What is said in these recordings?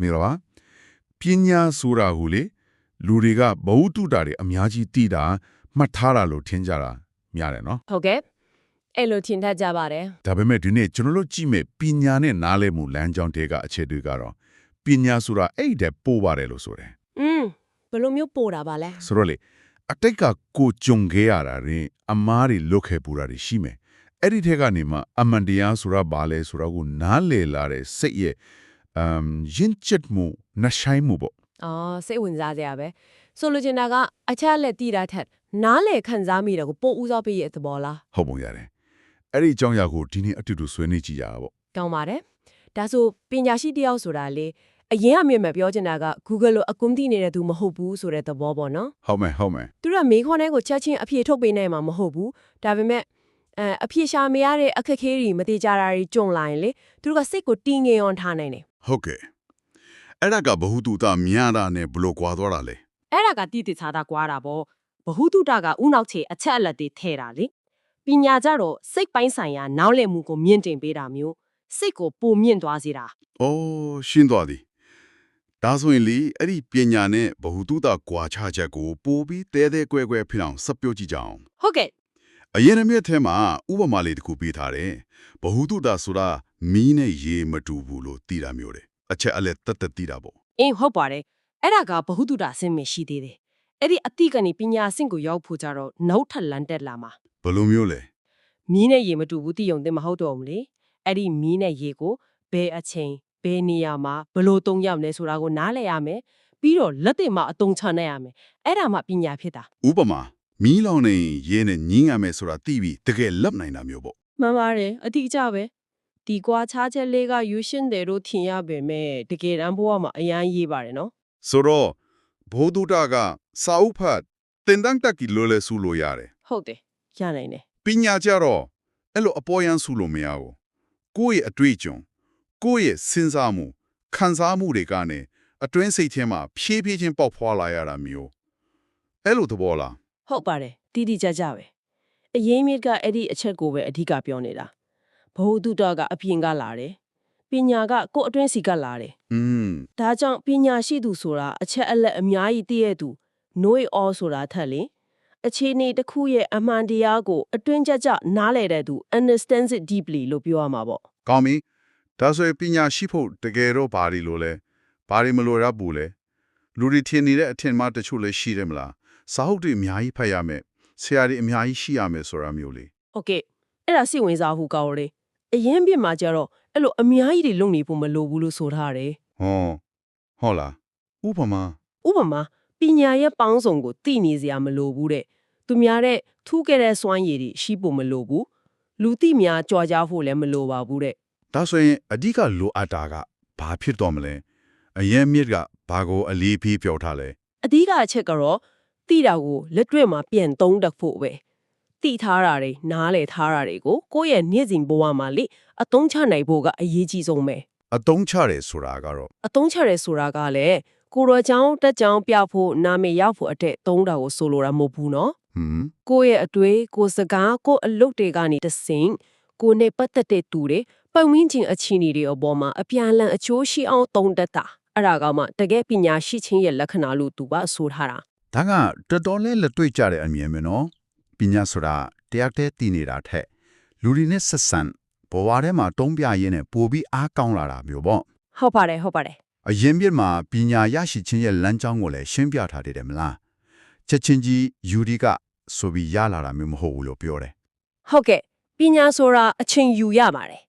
မင်္ဂလာပါပညာဆိုတာဟူလေလူတွေကဘဝတုတာတွေအများကြီးသိတာမှတ်ထားတာလို့ထင်ကြတာများတယ်နော်ဟုတ်ကဲ့အဲ့လိုထင်တတ်ကြပါတယ်ဒါပေမဲ့ဒီနေ့ကျွန်တော်တို့ကြည့်မဲ့ပညာနဲ့နားလည်မှုလမ်းကြောင်းတွေကအခြေတွေကတော့ပညာဆိုတာအဲ့တဲ့ပို့ပါတယ်လို့ဆိုတယ်อืมဘယ်လိုမျိုးပို့တာပါလဲဆိုတော့လေအတိတ်ကကိုကြုံခဲ့ရတာတွေအမားတွေလွတ်ခဲ့ပူတာတွေရှိမယ်အဲ့ဒီထက်ကနေမှအမှန်တရားဆိုတာဘာလဲဆိုတာကိုနားလည်လာတဲ့စိတ်ရဲ့ အမ်ယဉ်ချက်မှုနှဆိုင်မှုပေါ့အော်စိတ်ဝင်စားစရာပဲဆိုလိုချင်တာကအချက်လက်တည်တာထက်နားလေခံစားမိတယ်ကိုပို့ဦးစားပေးရဲ့သဘောလားဟုတ်ပုံရတယ်အဲ့ဒီအကြောင်းအရာကိုဒီနေ့အတူတူဆွေးနွေးကြည့်ကြတာပေါ့ကောင်းပါတယ်ဒါဆိုပညာရှိတယောက်ဆိုတာလေအရင်အမြင်မဲ့ပြောချင်တာက Google လိုအကွန်းတိနေတဲ့သူမဟုတ်ဘူးဆိုတဲ့သဘောပေါ့နော်ဟုတ်မယ်ဟုတ်မယ်သူတို့ကမေးခွန်းတွေကိုချက်ချင်းအဖြေထုတ်ပေးနိုင်မှာမဟုတ်ဘူးဒါပေမဲ့အဲအဖြေရှာမရတဲ့အခက်အခဲတွေမတိကြတာတွေကြုံလာရင်လေသူတို့ကစိတ်ကိုတင်းငင်အောင်ထားနိုင်တယ် ဟုတ်ကဲ့အဲ့ဒါကဘ ഹു တုတမြန်တာနဲ့ဘလို့ကွာသွားတာလဲ အဲ့ဒါကတိတိကျကျကွာတာပေါ့ဘ ഹു တုတကဥနောက်ချေအချက်အလက်တွေထဲတာလေပညာကြတော့စိတ်ပိုင်းဆိုင်ရာနားလည်မှုကိုမြင့်တင်ပေးတာမျိုးစိတ်ကိုပိုမြင့်သွားစေတာ ။အော်ရှင်းသွားပြီ။ဒါဆိုရင်လေအဲ့ဒီပညာနဲ့ဘ ഹു တုတကွာခြားချက်ကိုပို့ပြီးတဲတဲကွဲကွဲဖြစ်အောင်စပ်ပြောကြည့်ကြအောင် ဟုတ်ကဲ့ ။အရင်အမြင့်ထဲမှာဥပမာလေးတစ်ခုပေးထားတယ်။ဘ ഹു တုတဆိုတာ မီးနဲ့ရေမတူဘူးလို့သိတာမျိုးတယ်။အချက်အလက်တက်တက်သိတာပေါ့အင်းဟုတ်ပါတယ်အဲ့ဒါကဘ ഹു တုတအဆင့်မရှိသေးတယ်အဲ့ဒီအတိကနေပညာအဆင့်ကိုရောက်ဖို့ကြတော့နောက်ထပ်လန်တက်လာမှာ။ဘယ်လိုမျိုးလဲမီးနဲ့ရေမတူဘူးတိယုံတင်မဟုတ်တော့ဘူးလေအဲ့ဒီမီးနဲ့ရေကိုဘယ်အချိန်ဘယ်နေရာမှာဘယ်လို့တုံးရမလဲဆိုတာကိုနားလည်ရမယ်ပြီးတော့လက်တွေမှာအတုံးချနိုင်ရမယ်အဲ့ဒါမှပညာဖြစ်တာ။ဥပမာမီးလောင်နေရေနဲ့ညင်းရမယ်ဆိုတာသိပြီးတကယ်လက်နိုင်တာမျိုးပေါ့မှန်ပါတယ်အတိအကျပဲ ဒီကွာခြားချက်လေးကယူရှင်းတယ်လို့ထင်ရပေမဲ့တကယ်တမ်းဘဝမှာအရန်ရေးပါတယ်နော်။ဆိုတော့ဘ ഹു တုတကစာအုပ်ဖတ်တင်တန်းတက်ကြီးလိုလဲဆူလို့ရတယ်ဟုတ်တယ်ရနိုင်တယ်ပညာကြတော့အဲ့လိုအပေါ်ယံဆူလို့မရဘူးကိုယ့်ရဲ့အတွေ့အကြုံကိုယ့်ရဲ့စဉ်းစားမှုခံစားမှုတွေကနေအတွင်းစိတ်ထဲမှာဖြည်းဖြည်းချင်းပေါက်ဖွာလာရတာမျိုးအဲ့လိုသဘောလားဟုတ်ပါတယ်တိတိကျကျပဲအရင်မြစ်ကအဲ့ဒီအချက်ကိုပဲအဓိကပြောနေတာ ဘ ഹു တုတကအပြင်ကလာတယ်ပညာကကိုယ့်အတွင်းစီကလာတယ် อืม ဒါကြောင့်ပညာရှိသူဆိုတာအချက်အလက်အများကြီးသိရသူ know it all ဆိုတာထက်လေအခြေအနေတစ်ခုရဲ့အမှန်တရားကိုအတွင်းကျကျနားလည်တဲ့သူ understands it deeply လို့ပြောရမှာပေါ့ ကောင်းပြီဒါဆိုရင်ပညာရှိဖို့တကယ်တော့ဘာတွေလို့လဲဘာတွေမလိုရဘူးလဲလူတွေထင်နေတဲ့အထင်မှားတချို့လည်းရှိတယ်မလားစာဟုတ်တွေအများကြီးဖတ်ရမယ်ဆရာတွေအများကြီးရှိရမယ်ဆိုတာမျိုးလေ โอเคအဲ့ဒါစိတ်ဝင်စားဖို့ကောင်းတယ် အရင်ပြစ်မှာကျတော့အဲ့လိုအများကြီးတွေလုံနေဖို့မလိုဘူးလို့ဆိုထားတယ်ဟောဟုတ်လားဥပမာဥပမာပညာရဲ့ပေါင်းစုံကိုသိနေစရာမလိုဘူးတဲ့သူများတဲ့ထူးခဲ့တဲ့စွမ်းရည်တွေရှိဖို့မလိုဘူးလူသိများကြွားကြဖို့လည်းမလိုပါဘူးတဲ့ဒါဆိုရင်အဓိကလိုအပ်တာကဘာဖြစ်တော့မလဲအရင်မြစ်ကဘာကိုအလေးပေးပြောထားလဲအဓိကအချက်ကတော့တိတာကိုလက်တွေ့မှာပြန်သုံးတတ်ဖို့ပဲ တိထားတာတွေနားလည်ထားတာတွေကိုကိုယ့်ရဲ့နေ့စဉ်ဘဝမှာလေအသုံးချနိုင်ဖို့ကအရေးကြီးဆုံးပဲအတုံးချတယ်ဆိုတာကတော့အသုံးချရဲဆိုတာကလည်းကိုရောချောင်းတက်ချောင်းပြဖို့နာမည်ရောက်ဖို့အတဲ့သုံးတာကိုဆိုလိုတာမဟုတ်ဘူးနော်ဟွန်းကိုယ့်ရဲ့အတွေ့ကိုယ်စကားကိုယ့်အလုပ်တွေကနေတဆင့်ကိုယ်နဲ့ပတ်သက်တဲ့သူတွေပတ်ဝန်းကျင်အခြေအနေတွေအပေါ်မှာအပြန်အလှန်အချိုးရှိအောင်သုံးတတ်တာအဲ့ဒါကမှတကယ်ပညာရှိခြင်းရဲ့လက္ခဏာလို့သူကဆိုထားတာဒါကတော်တော်လေးလက်တွေ့ကြတဲ့အမြင်ပဲနော်ပ ညာဆိုတာတရားတဲ့တည်နေတာထက်လူတွေနဲ့ဆက်ဆံဘဝထဲမှာတုံးပြရင်းနဲ့ပိုပြီးအားကောင်းလာတာမျိုးပေါ့ဟုတ်ပါတယ်ဟုတ်ပါတယ်အရင်ပြစ်မှာပညာရရှိခြင်းရဲ့လမ်းကြောင်းကိုလည်းရှင်းပြထားတယ်မလားချက်ချင်းကြီးယူဒီကဆိုပြီးရလာတာမျိုးမဟုတ်ဘူးလို့ပြောတယ်ဟုတ်ကဲ့ပညာဆိုတာအချိန်ယူရပါတယ်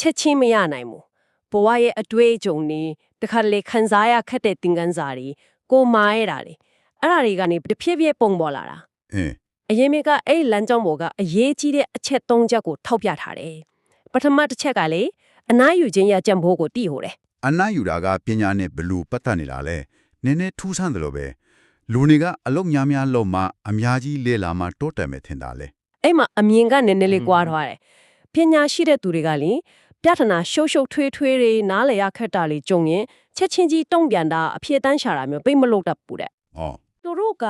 ချက်ချင်းမရနိုင်ဘူးဘဝရဲ့အတွေ့အကြုံတွေတခါတလေခံစားရခက်တဲ့သင်ခန်းစာတွေကိုမာရတာတွေအဲ့ဒါတွေကနေတဖြည်းဖြည်းပုံပေါ်လာတာအင်း အရင်မြစ်ကအဲ့ဒီလမ်းကြောင်းပေါ်ကအရေးကြီးတဲ့အချက်၃ချက်ကိုထောက်ပြထားတယ်ပထမတစ်ချက်ကလေအနားယူခြင်းရကြံဖို့ကိုတည်ဟိုတယ်အနားယူတာကပညာနဲ့ဘလူပတ်သက်နေတာလဲနည်းနည်းထူးဆန်းတယ်လို့ပဲလူတွေကအလုတ်များများလုံးမှအများကြီးလေလာမှတိုးတက်မယ်ထင်တာလဲအဲ့မှာအမြင်ကနည်းနည်းလေးကွာသွားတယ်ပညာရှိတဲ့သူတွေကလေပြဿနာရှုပ်ရှုပ်ထွေးထွေးတွေနားလည်ရခက်တာလေးကြုံရင်ချက်ချင်းကြီးတုံ့ပြန်တာအဖြစ်တန်းရှာတာမျိုးပိတ်မလုပ်တတ်ဘူးတဲ့။အော်သူတို့က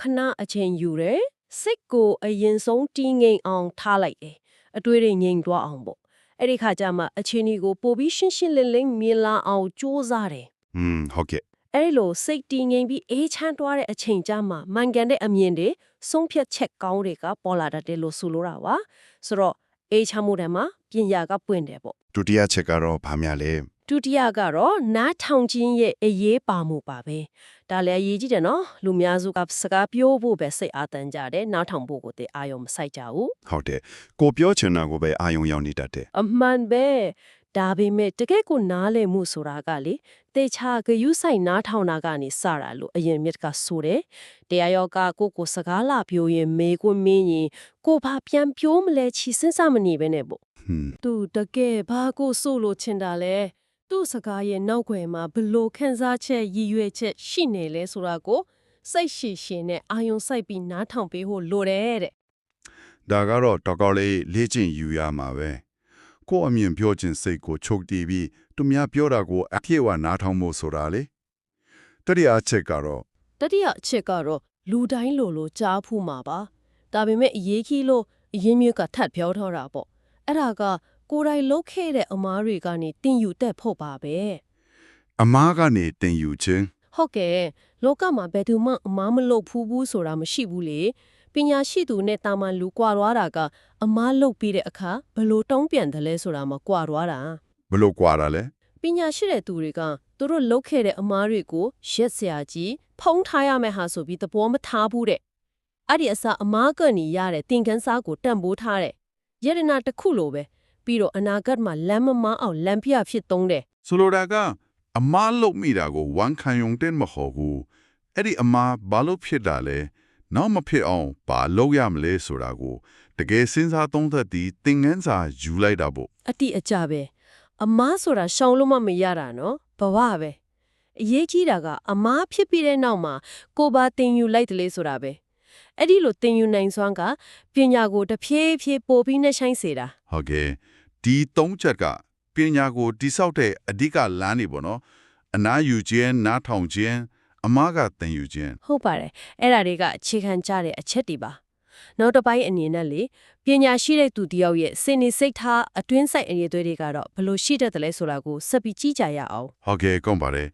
ခဏအချိန်ယူတယ် စိတ်ကိုအရင်ဆုံးတီးငိမ်အောင်ထားလိုက်တယ်အတွေးတွေငြိမ်သွားအောင်ပေါ့အဲ့ဒီခါကျမှအချင်းကြီးကိုပိုပြီးရှင်းရှင်းလင်းလင်းမြင်လာအောင်ကြိုးစားတယ်อืมဟုတ်ကဲ့အဲ့ဒီလိုစိတ်တည်ငြိမ်ပြီးအေးချမ်းသွားတဲ့အချိန်ကြမှာမှန်ကန်တဲ့အမြင်တွေဆုံးဖြတ်ချက်ကောင်းတွေကပေါ်လာတတ်တယ်လို့ဆိုလိုတာပါဆိုတော့အေးချမ်းမှုတည်းမှာပညာကပွင့်တယ်ပေါ့ဒုတိယချက်ကတော့ဗာများလဲ ဒုတိယကတော့နားထောင်ခြင်းရဲ့အရေးပါမှုပါပဲဒါလည်းအရေးကြီးတယ်နော်လူများစုကစကားပြောဖို့ပဲစိတ်အားတန်ကြတယ်နားထောင်ဖို့ကိုတည်းအာရုံမစိုက်ကြဘူးဟုတ်တယ်ကိုပြောချင်တာကိုပဲအာယုံရောက်နေတတ်တယ်အမှန်ပဲဒါပေမဲ့တကယ့်ကိုနားလည်မှုဆိုတာကလေတေချာဂယုဆိုင်နားထောင်တာကနေစတာလို့အရင်မြစ်ကဆိုတယ်တရားရောကကိုကိုစကားလာပြောရင်မေကွမင်းရင်ကိုဘာပြန်ပြောမလဲချီစင်းစမနေပဲနဲ့ပေါ့ဟွန်းသူတကယ်ဘာကိုဆိုလို့ချင်တာလဲ သူ့စကားရဲ့နောက်ွယ်မှာဘလို့ခန်းစားချက်ရည်ရွယ်ချက်ရှိနေလဲဆိုတာကိုစိတ်ရှိရှင်နဲ့အာယုံစိုက်ပြီးနားထောင်ပေးဖို့လိုတယ်တဲ့ဒါကတော့တော်တော်လေးလေ့ကျင့်ယူရမှာပဲကိုအမြင်ပြောခြင်းစိတ်ကိုချုပ်တည်ပြီးသူများပြောတာကိုအပြည့်အဝနားထောင်ဖို့ဆိုတာလေတတိယချက်ကတော့တတိယအချက်ကတော့လူတိုင်းလိုလိုကြားဖူးမှာပါဒါပေမဲ့အရေးကြီးလို့အရင်မျိုးကထပ်ပြောထားတာပေါ့အဲ့ဒါက ကိုယ်တိုင်လုတ်ခဲ့တဲ့အမားတွေကနေတင်ယူတတ်ဖို့ပါပဲအမားကနေတင်ယူခြင်းဟုတ်ကဲ့လောကမှာဘယ်သူမှအမားမလုပ်ဖူးဘူးဆိုတာမရှိဘူးလေပညာရှိသူနဲ့တာမန်လူကွာသွားတာကအမားလုပ်ပြီးတဲ့အခါဘလို့တုံးပြန်တယ်လဲဆိုတာမကွာသွားတာဘလို့ကွာတာလဲပညာရှိတဲ့သူတွေကသူတို့လုတ်ခဲ့တဲ့အမားတွေကိုရက်စရာကြီးဖုံးထားရမယ်ဟာဆိုပြီးသဘောမထားဘူးတဲ့အဲ့ဒီအစားအမားကနေရတဲ့သင်ခန်းစာကိုတန့်ပိုးထားတဲ့ယရနာတစ်ခုလိုပဲ ပြီးတော့အနာဂတ်မှာလမ်းမမအောင်လမ်းပြဖြစ်သုံးတယ်ဆိုလိုတာကအမားလုပ်မိတာကိုဝန်ခံယုံတဲ့မဟုတ်ဘူးအဲ့ဒီအမားဘာလို့ဖြစ်တာလဲနောက်မဖြစ်အောင်ဘာလုပ်ရမလဲဆိုတာကိုတကယ်စဉ်းစားသုံးသပ်ပြီးသင်ငန်းစာယူလိုက်တာပေါ့အတိအကျပဲအမားဆိုတာရှောင်လို့မမရတာနော်ဘဝပဲအရေးကြီးတာကအမားဖြစ်ပြီးတဲ့နောက်မှာကိုယ်ပါတင်ယူလိုက်တယ်လေဆိုတာပဲအဲ့ဒီလိုတင်ယူနိုင်စွမ်းကပညာကိုတစ်ဖြည်းဖြည်းပို့ပြီးနှဆိုင်စေတာဟုတ်ကဲ့ ဒီသုံးချက်ကပညာကိုတိဆောက်တဲ့အဓိကလမ်းနေပေါ့နော်အနာယူခြင်းနားထောင်ခြင်းအမားကသင်ယူခြင်းဟုတ်ပါတယ်အဲ့ဒါတွေကအခြေခံကြတဲ့အချက်တွေပါနောက်တစ်ပိုင်းအနေနဲ့လေပညာရှိတဲ့သူတယောက်ရဲ့စိတ်နေစိတ်ထားအတွင်းဆိုင်အရေးသွေးတွေကတော့ဘယ်လို့ရှိတတ်တယ်လဲဆိုတာကိုဆက်ပြီးကြည့်ကြရအောင်ဟုတ်ကဲ့ကောင်းပါတယ်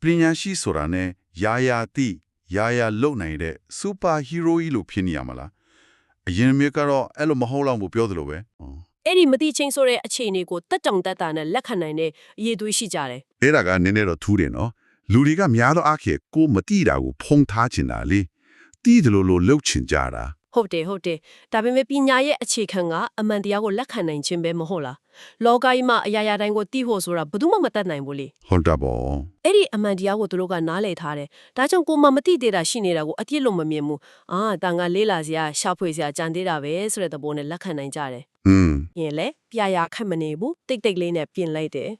ပညာရှိဆိုတာနဲ့ယာယာတိယာယာလုံနိုင်တဲ့စူပါဟီးရိုးကြီးလို့ဖြစ်နေရမလားအရင်မျိုးကတော့အဲ့လိုမဟုတ်တော့ဘူးပြောသလိုပဲဟော အဲ့ဒီမတိချင်းဆိုတဲ့အခြေအနေကိုတက်တောင်တက်တာနဲ့လက်ခံနိုင်တဲ့အရေးသွေးရှိကြတယ်အဲ့ဒါကနည်းနည်းတော့ထူးတယ်နော်လူတွေကများသောအားဖြင့်ကိုမတိတာကိုဖုံးထားချင်တာလေတီးတယ်လို့လို့လှုပ်ချင်ကြတာ ဟုတ်တယ်ဟုတ်တယ်ဒါပေမဲ့ပညာရဲ့အခြေခံကအမှန်တရားကိုလက်ခံနိုင်ခြင်းပဲမဟုတ်လားလောကကြီးမှာအရာရာတိုင်းကိုသိဖို့ဆိုတာဘယ်သူမှမတတ်နိုင်ဘူးလေဟုတ်တာပေါ့အဲ့ဒီအမှန်တရားကိုသူတို့ကနားလည်ထားတယ်ဒါကြောင့်ကိုမမသိသေးတာရှိနေတာကိုအပြစ်လို့မမြင်ဘူးအာတန်ကလေးလာစရာရှာဖွေစရာကြံသေးတာပဲဆိုတဲ့သဘောနဲ့လက်ခံနိုင်ကြတယ်อืมပြင်လဲပြရာခက်မနေဘူးတိတ်တိတ်လေးနဲ့ပြင်လိုက်တယ်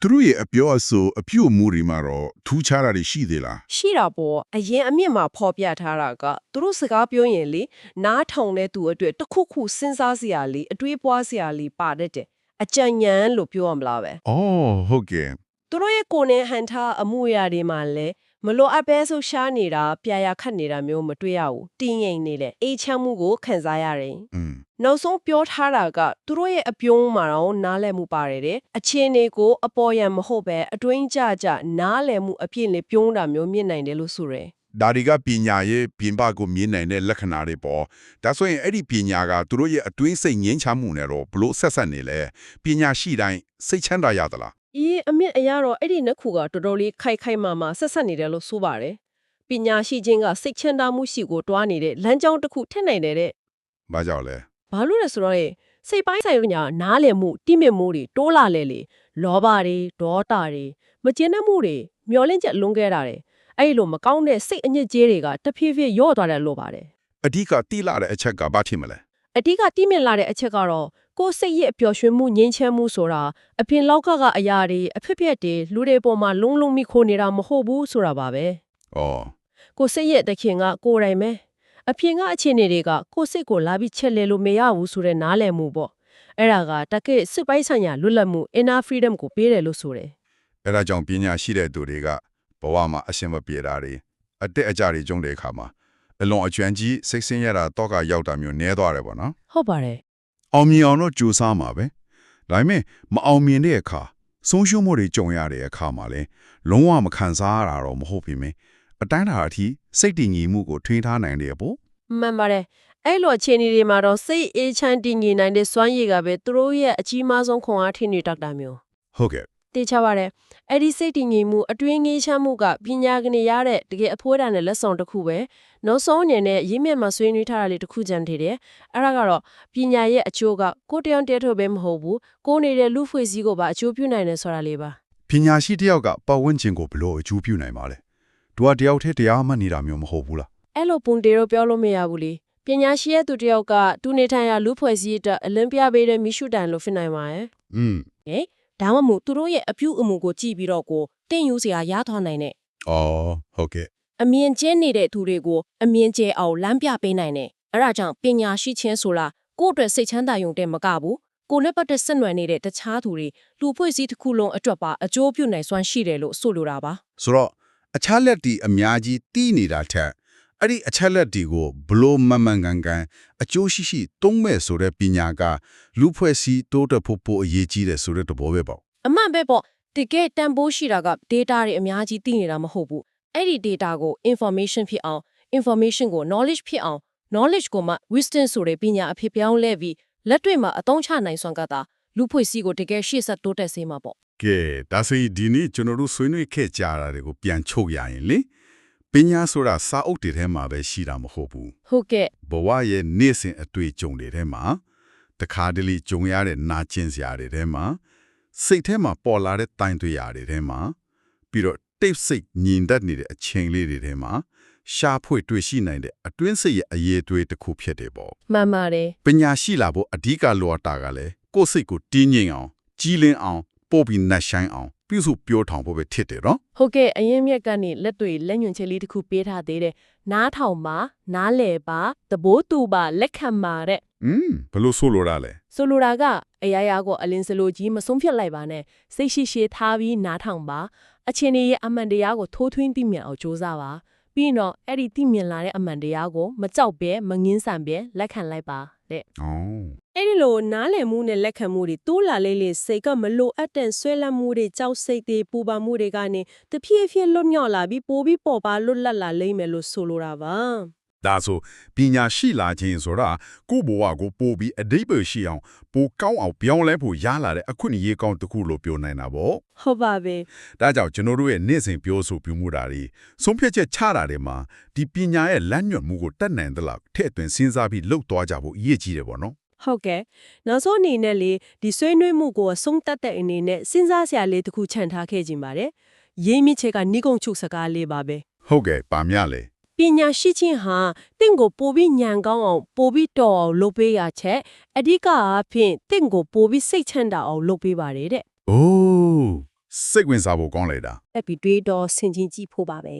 သူတို့ရဲ့အပြောအဆိုအပြုတ်အမူတွေမှာတော့ထူးခြားတာတွေရှိသေးလားရှိတာပေါ့အရင်အမြင့်မှာဖော်ပြထားတာကသူတို့စကားပြောရင်လေနားထောင်တဲ့သူအတွက်တစ်ခုခုစဉ်းစားစရာလေးအတွေးပွားစရာလေးပါတတ်တယ်အကြံဉာဏ်လို့ပြောရမလားပဲအော်ဟုတ်ကဲ့သူတို့ရဲ့ကိုယ်နဲ့ဟန်ထားအမှုအရာတွေမှာလည်း မလိုအပ်ပဲဆိုရှားနေတာပြာရခတ်နေတာမျိုးမတွေ့ရဘူးတင်းငိမ်နေလေအေးချမ်းမှုကိုခံစားရတယ်อืมနောက်ဆုံးပြောထားတာကသူတို့ရဲ့အပြုံးမှာတော့နားလည်မှုပါတယ်တဲ့အခြေအနေကိုအပေါ်ယံမဟုတ်ပဲအတွင်းကြကြနားလည်မှုအပြည့်နဲ့ပြုံးတာမျိုးမြင်နိုင်တယ်လို့ဆိုရယ်ဒါတွေကပညာရဲ့ပြင်ပကိုမြင်နိုင်တဲ့လက္ခဏာတွေပေါ့ဒါဆိုရင်အဲ့ဒီပညာကသူတို့ရဲ့အတွင်းစိတ်ငြင်းချမှုနဲ့တော့ဘလို့ဆက်ဆက်နေလဲပညာရှိတိုင်းစိတ်ချမ်းသာရသလား အေးအမြင့်အရာတော့အဲ့ဒီနှစ်ခုကတော်တော်လေးခိုက်ခိုက်မာမာဆက်ဆက်နေတယ်လို့ဆိုပါတယ်ပညာရှိခြင်းကစိတ်ချမ်းသာမှုရှိကိုတွားနေတဲ့လမ်းကြောင်းတစ်ခုထက်နိုင်တယ်တဲ့ဘာကြောင့်လဲဘာလို့လဲဆိုတော့လေစိတ်ပိုင်းဆိုင်ရာနားလည်မှုတိမြင့်မှုတွေတိုးလာလေလေလောဘတွေဒေါသတွေမကျေနပ်မှုတွေမျောလင့်ချက်လွန်ခဲ့တာတွေအဲ့ဒီလိုမကောင်းတဲ့စိတ်အညစ်အကြေးတွေကတဖြည်းဖြည်းယော့သွားတယ်လို့ပါတယ်အဓိကတိလာတဲ့အချက်ကဘာဖြစ်မလဲအဓိကတိမြင့်လာတဲ့အချက်ကတော့ ကိုယ်စိတ်ရဲ့အပျော်ရွှင်မှုငြိမ်းချမ်းမှုဆိုတာအပြင်လောက်ကကအရာတွေအဖြစ်ဖြစ်တွေလူတွေပေါ်မှာလုံးလုံးမိခိုးနေတာမဟုတ်ဘူးဆိုတာပါပဲ။အော်ကိုယ်စိတ်ရဲ့တခင်ကကိုယ်တိုင်ပဲအပြင်ကအခြေအနေတွေကကိုယ်စိတ်ကိုလာပြီးချက်လဲလို့မရဘူးဆိုတဲ့နားလည်မှုပေါ့အဲ့ဒါကတကယ့်စစ်ပိုင်းဆိုင်ရာလွတ်လပ်မှု inner freedom ကိုပေးတယ်လို့ဆိုတယ်အဲ့ဒါကြောင့်ပညာရှိတဲ့သူတွေကဘဝမှာအရှင်မပြေတာတွေအတက်အကြတွေကြုံတဲ့အခါမှာအလွန်အကျွမ်းကြီးစိတ်ဆင်းရဲတာတော့ကရောက်တာမျိုးနည်းသွားတယ်ပေါ့နော်ဟုတ်ပါတယ်။ အောင်မြင်အောင်တော့ကြိုးစားမှာပဲ။ဒါပေမဲ့မအောင်မြင်တဲ့အခါဆုံးရှုံးမှုတွေကြုံရတဲ့အခါမှာလဲလုံးဝမခံစားရတာတော့မဟုတ်ပြီမင်းအတိုင်းတာအထိစိတ်တည်ငြိမ်မှုကိုထွင်းထားနိုင်တယ်ပေါ့မှန်ပါတယ်အဲ့လိုအခြေအနေတွေမှာတော့စိတ်အေးချမ်းတည်ငြိမ်နိုင်တဲ့စွမ်းရည်ကပဲသူတို့ရဲ့အကြီးမားဆုံးခွန်အားထင်နေတတ်တာမျိုးဟုတ်ကဲ့ တေချပါတယ်အဲ့ဒီစိတ်တည်ငြိမ်မှုအတွင်းငေးချမ်းမှုကပညာကနေရတဲ့တကယ်အဖိုးတန်တဲ့လက်ဆောင်တစ်ခုပဲနောက်ဆုံးအနေနဲ့ရင်းမြစ်မှာဆွေးနွေးထားတာလေးတစ်ခုကြံသေးတယ်အဲ့ဒါကတော့ပညာရဲ့အကျိုးကကိုယ်တယောက်တည်းထုတ်ပဲမဟုတ်ဘူးကိုယ်နေတဲ့လူဖွဲ့စည်းကိုပါအကျိုးပြုနိုင်တယ်ဆိုတာလေးပါပညာရှိတစ်ယောက်ကပတ်ဝန်းကျင်ကိုဘလို့အကျိုးပြုနိုင်ပါလဲသူကတယောက်တည်းတရားမှတ်နေတာမျိုးမဟုတ်ဘူးလားအဲ့လိုပုံတေတော့ပြောလို့မရဘူးလေပညာရှိရဲ့သူတစ်ယောက်ကသူနေထိုင်ရာလူဖွဲ့စည်းအတွက်အလင်းပြပေးတဲ့မိရှုတန်လို့ဖြစ်နိုင်ပါရဲ့อืม ဒါမှမဟုတ်သူတို့ရဲ့အပြုအမူကိုကြည့်ပြီးတော့ကိုတင်ယူစရာရသွားနိုင်တဲ့အော်ဟုတ်ကဲ့အမြင်ကျဲနေတဲ့သူတွေကိုအမြင်ကျဲအောင်လမ်းပြပေးနိုင်တယ်။အဲဒါကြောင့်ပညာရှိခြင်းဆိုတာကိုယ့်အတွက်စိတ်ချမ်းသာရုံတည်းမကဘူးကိုယ်နဲ့ပတ်သက်ဆက်နွယ်နေတဲ့တခြားသူတွေလူဖွဲ့စည်းတစ်ခုလုံးအတွက်ပါအကျိုးပြုနိုင်စွမ်းရှိတယ်လို့ဆိုလိုတာပါဆိုတော့အချက်လက်တီအများကြီးတီးနေတာထက် အဲ့ဒီအချက်လက်တီကိုဘလို့မမှန်ကန်ကန်အကျိုးရှိရှိသုံးမဲ့ဆိုတဲ့ပညာကလူဖွဲ့စည်းတိုးတက်ဖို့ပိုအရေးကြီးတယ်ဆိုတဲ့သဘောပဲပေါ့။အမှန်ပဲပေါ့တကယ်တန်ဖိုးရှိတာက data တွေအများကြီးသိနေတာမဟုတ်ဘူး။အဲ့ဒီ data ကို information ဖြစ်အောင် information ကို knowledge ဖြစ်အောင် knowledge ကိုမှ wisdom ဆိုတဲ့ပညာအဖြစ်ပြောင်းလဲပြီးလက်တွေ့မှာအသုံးချနိုင်စွမ်းကသာလူဖွဲ့စည်းကိုတကယ်ရှေ့ဆက်တိုးတက်စေမှာပေါ့ကဲဒါဆိုရင်ဒီနေ့ကျွန်တော်တို့ဆွေးနွေးခဲ့ကြတာတွေကိုပြန်ချုပ်ရရင်လေ ပညာဆိုတာစာအုပ်တွေထဲမှာပဲရှိတာမဟုတ်ဘူး။ဟုတ်ကဲ့ဘဝရဲ့နေ့စဉ်အတွေ့အကြုံတွေထဲမှာတခါတလေကြုံရတဲ့နာကျင်စရာတွေထဲမှာစိတ်ထဲမှာပေါ်လာတဲ့တိုင်တွေရာတွေထဲမှာပြီးတော့တိတ်ဆိတ်ညင်တတ်နေတဲ့အချိန်လေးတွေထဲမှာရှားဖွေတွေ့ရှိနိုင်တဲ့အတွင်းစိတ်ရဲ့အရေးအသွေးတစ်ခုဖြစ်တယ်ပေါ့မှန်ပါတယ်ပညာရှိလာဖို့အဓိကလိုအပ်တာကလည်းကိုယ်စိတ်ကိုတင်းငြိမ်အောင်ကြီးလင်းအောင်ပို့ပြီးနှက်ဆိုင်အောင် ပြုစုပြောထောင်ဖို့ပဲဖြစ်တယ်နော်ဟုတ်ကဲ့အရင်မြက်ကနေလက်တွေလက်ညွန်ချက်လေးတစ်ခုပေးထားသေးတယ်နားထောင်ပါနားလဲပါသဘောတူပါလက်ခံပါတဲ့อืมဘယ်လို့ဆိုလိုတာလဲဆိုလိုတာကအရာရာကိုအလင်းစလိုကြီးမဆုံးဖြတ်လိုက်ပါနဲ့စိတ်ရှိရှိထားပြီးနားထောင်ပါအချင်းရဲ့အမှန်တရားကိုထိုးထွင်းသိမြင်အောင်ကြိုးစားပါပြီးရင်တော့အဲ့ဒီသိမြင်လာတဲ့အမှန်တရားကိုမကြောက်ပဲမငင်းဆန်ပဲလက်ခံလိုက်ပါတဲ့။အော် အဲ့ဒီလိုနားလည်မှုနဲ့လက်ခံမှုတွေတိုးလာလေးလေးစိတ်ကမလိုအပ်တဲ့ဆွဲလန်းမှုတွေကြောက်စိတ်တွေပူပန်မှုတွေကနေတဖြည်းဖြည်းလွတ်မြောက်လာပြီးပိုပြီးပေါ်ပါလွတ်လပ်လာလိမ့်မယ်လို့ဆိုလိုတာပါဒါဆိုပညာရှိလာခြင်းဆိုတာကိုယ့်ဘဝကိုပို့ပြီးအဓိပ္ပာယ်ရှိအောင်ပိုကောင်းအောင်ပြောင်းလဲဖို့ရလာတဲ့အခွင့်အရေးကောင်းတစ်ခုလို့ပြောနိုင်တာပေါ့ဟုတ်ပါပဲ။ဒါကြောင့်ကျွန်တော်တို့ရဲ့နေ့စဉ်ပြောဆိုပြမှုတာတွေဆုံးဖြတ်ချက်ချတာတွေမှာဒီပညာရဲ့လမ်းညွှန်မှုကိုတတ်နိုင်သလားထည့်သွင်းစဉ်းစားပြီးလှုပ်သွားကြဖို့အရေးကြီးတယ်ပေါ့နော် ဟုတ်ကဲ့နောက်ဆုံးအနေနဲ့လေဒီဆွေးနွေးမှုကိုအဆုံးတတ်တဲ့အနေနဲ့စဉ်းစားစရာလေးတစ်ခုခြံထားခဲ့ခြင်းပါတယ်ရင်းမြစ်ချက်ကနိဂုံချုပ်စကားလေးပါပဲ။ဟုတ်ကဲ့ပါမြလေပညာရှိခြင်းဟာတင့်ကိုပိုပြီးညံကောင်းအောင်ပိုပြီးတော်အောင်လုပ်ပေးရချက်အဓိကအားဖြင့်တင့်ကိုပိုပြီးစိတ်ချမ်းသာအောင်လုပ်ပေးပါတယ်တဲ့။အိုးစိတ်ဝင်စားဖို့ကောင်းလိုက်တာအဲ့ပြီးတွေးတော့ဆင်ခြင်ကြည့်ဖို့ပါပဲ